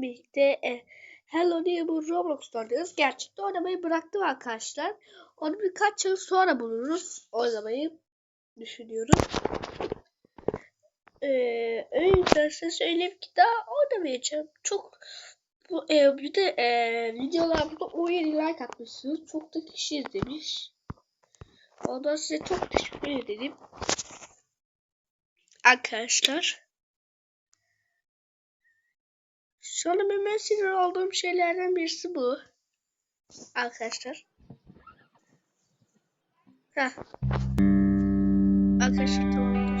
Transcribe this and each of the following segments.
sizlerle birlikte e, Hello bu Roblox oynuyoruz. Gerçekte oynamayı bıraktım arkadaşlar. Onu birkaç yıl sonra buluruz. Oynamayı düşünüyorum. Ee, öyle size söyleyeyim ki daha oynamayacağım. Çok bu, e, bir de e, videolarımda 17 like atmışsınız. Çok da kişi izlemiş. Ondan size çok teşekkür ederim. Arkadaşlar. Şu an benim en sinir olduğum şeylerden birisi bu. Arkadaşlar. Heh. Arkadaşlar tamamdır.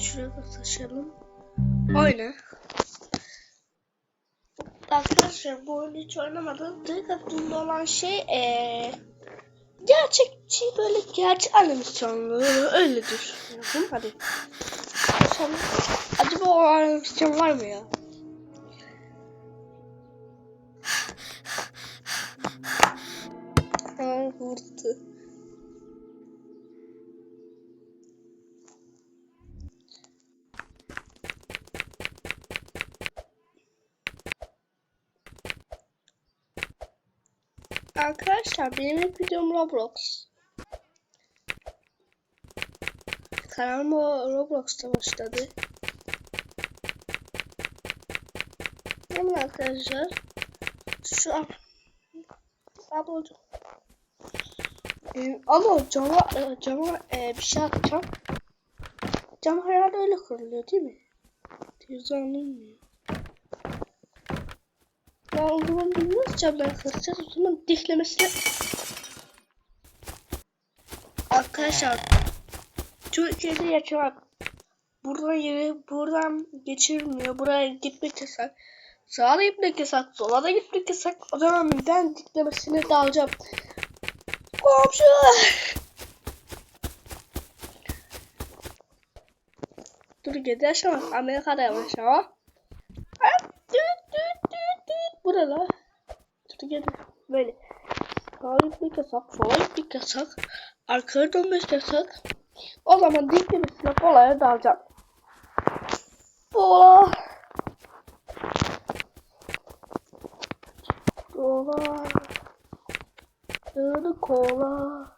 Şuraya da taşıyalım. Oyna. Arkadaşlar bu oyunu hiç oynamadım. Tek aklımda olan şey eee gerçekçi böyle gerçek animasyonlu öyle düşünüyorum. Hadi. Sonra, acaba o animasyon var mı ya? Hemen vurdu. Arkadaşlar benim ilk videom Roblox. Kanalım Roblox'ta başladı. Hemen arkadaşlar şu an ablacığım ee, ama cama, e, cama e, bir şey atacağım. Cam herhalde öyle kuruluyor değil mi? Televizyon bilmiyor. Bilmiyoruz camdan kıracağız. O zaman diklemesine... Arkadaşlar Türkiye'de yaşamak buradan yeri buradan geçirmiyor. Buraya gitmek yasak. Sağa gitmek yasak. Sola da gitmek yasak. O zaman ben diklemesine dalacağım. Komşu! Türkiye'de yaşamak. Amerika'da yaşamak. Bu ne la? Türkiye'de böyle. Sağa gitmek yasak. Sola gitmek yasak. Arkaya dönmek yasak. O zaman diklemesine kolaya dalacağım. Ola. Kola. Dağını kola.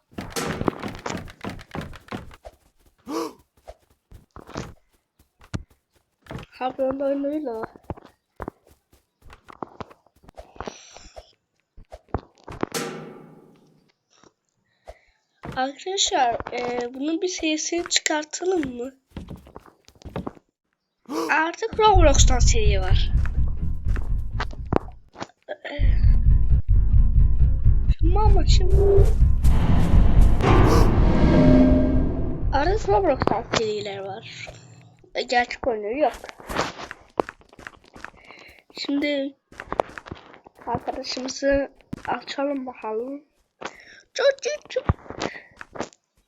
Habron oyunuyla. Arkadaşlar e, bunun bir serisini çıkartalım mı? Artık Roblox'tan seri var. Mama şimdi Artık Roblox'tan seriler var. E, gerçek oyunu yok. Şimdi arkadaşımızı açalım bakalım. Çok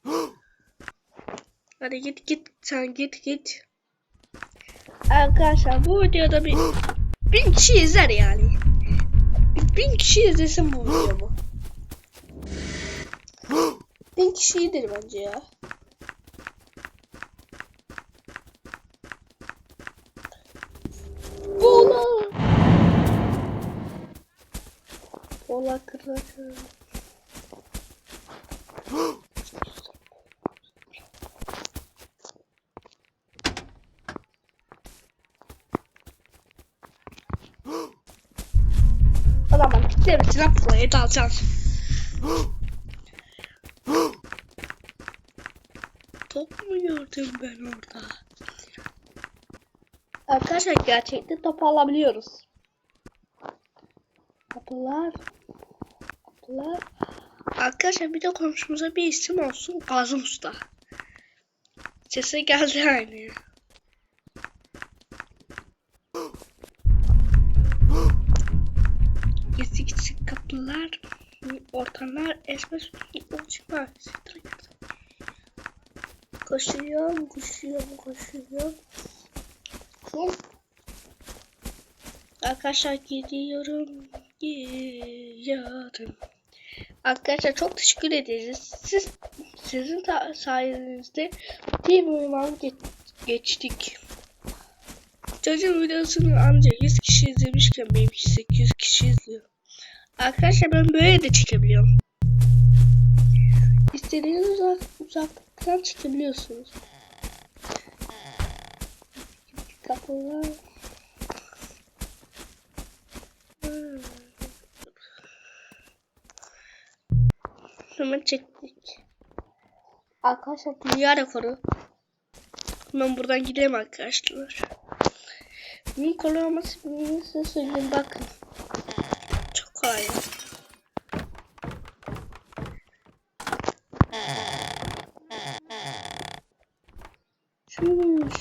Hadi git git sen git git. Arkadaşlar bu videoda bir bin kişi izler yani. Bin kişi izlesin bu videomu. Bin kişi iyidir bence ya. Bola. Bola kırılır. O zaman kitlemesine buraya dalacağım. Top mu gördüm ben orada? Arkadaşlar gerçekten top alabiliyoruz. Kapılar. Kapılar. Arkadaşlar bir de komşumuza bir isim olsun. Kazım Usta. Sesi geldi aynı. Gizli gizli kapılar, ortamlar, esme uçma. Koşuyorum, koşuyorum, koşuyorum. Hop. Arkadaşlar gidiyorum, gidiyorum. Arkadaşlar çok teşekkür ederiz. Siz Sizin sayenizde bir bölüm geç geçtik. Çocuğun videosunu ancak 100 kişi izlemişken benimki 800 kişi izliyor. Arkadaşlar ben böyle de çekebiliyorum. İstediğiniz uzak, uzaklıktan çekebiliyorsunuz. Kapılar. Hmm. Hemen çektik. Arkadaşlar dünya rekoru. Ben buradan gidelim arkadaşlar. Bunun kolay olması size söyleyeyim bakın. Çok kolay. Şuymuş.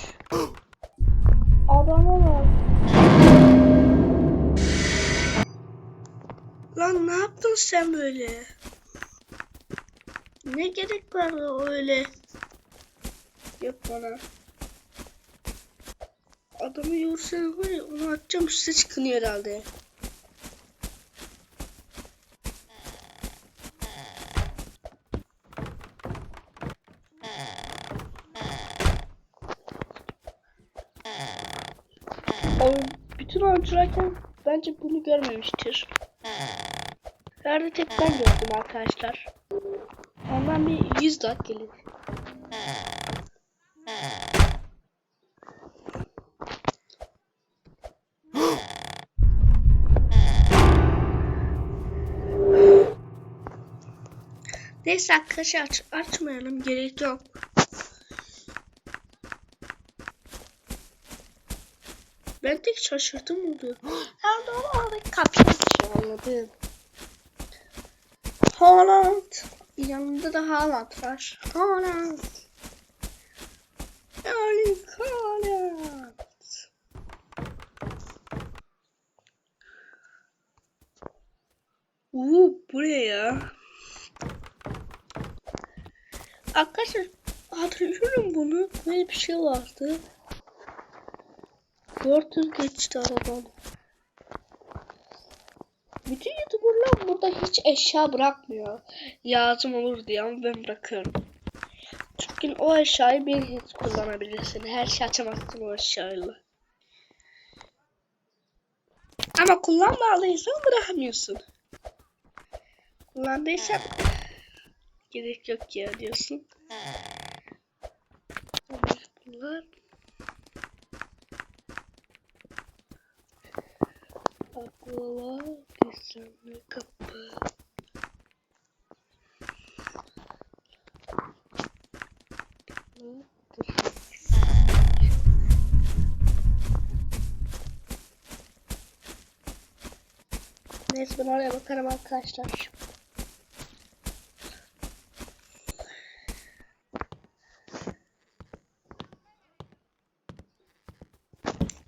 Adama bak. Lan ne yaptın sen böyle? Ne gerek var öyle? Yok bana. Adamı yorsan var ya onu atacağım size çıkınıyor herhalde. O bütün oyuncularken bence bunu görmemiştir. Herhalde tek ben gördüm arkadaşlar. Ondan bir 100 like gelir. Neyse arkadaşlar aç, açmayalım gerek yok. Ben tek şaşırdım oldu. Her doğru kapıyı açıyor anladım. Haaland. Yanında da Haaland var. Haaland. Erling Haaland. Uuu bu ne ya? Arkadaşlar hatırlıyorum bunu. Böyle bir şey vardı. 400 geçti aradan. Bütün youtuberlar burada hiç eşya bırakmıyor. Lazım olur diye ama ben bırakıyorum. Çünkü o eşyayı bir hiç kullanabilirsin. Her şey açamazsın o eşyayla. Ama kullanmadıysan bırakamıyorsun. Kullandıysan gerek yok ya diyorsun. Bunlar Aklıma Neyse ben oraya bakarım arkadaşlar.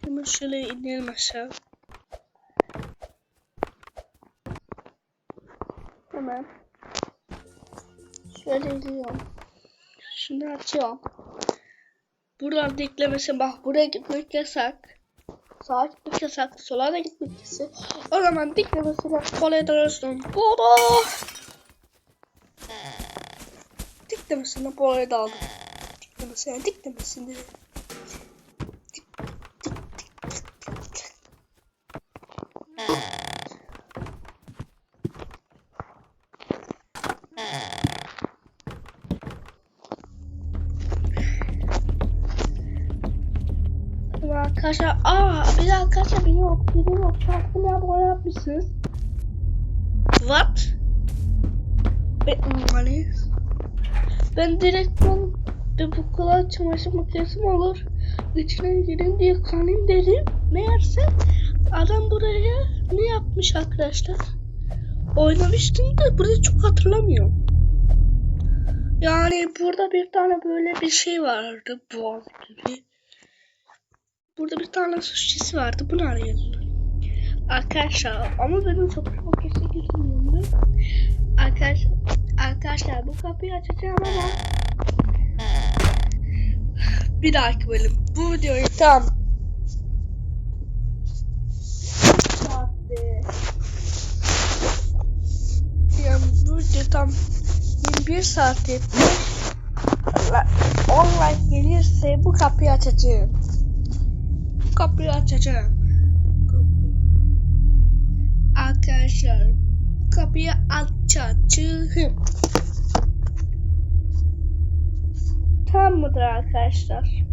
Hemen şöyle inelim aşağı. Hemen. Şöyle iniyorum. Şunu açıyorum. Buradan diklemesi bak buraya gitmek yasak. Sağa gitmek yasak. Sola da gitmek yasak. O zaman diklemesine kolay dalırsın. Baba. Diklemesine kolay daldım. Diklemesine diklemesine. Dik, dik, Arkadaşlar aa bir arkadaşlar beni yok beni yok çarptım ya bu yapmışsınız. What? Ben ben direkt ben de bu kadar çamaşır makinesi mi olur? İçine girin diye kanayım dedim. Meğerse adam buraya ne yapmış arkadaşlar? Oynamıştım da burada çok hatırlamıyorum. Yani burada bir tane böyle bir şey vardı boğaz gibi. Burada bir tane suçlusu vardı. Bunu arıyordum. Arkadaşlar ama benim çok kesin girmiyorum. Arkadaşlar, arkadaşlar bu kapıyı açacağım ama bir dahaki bölüm. Bu videoyu tam saatte yani bu video tam 21 saatte online gelirse bu kapıyı açacağım. Kapıyı açacağım. Arkadaşlar kapıyı açacağım. Tamam mıdır arkadaşlar?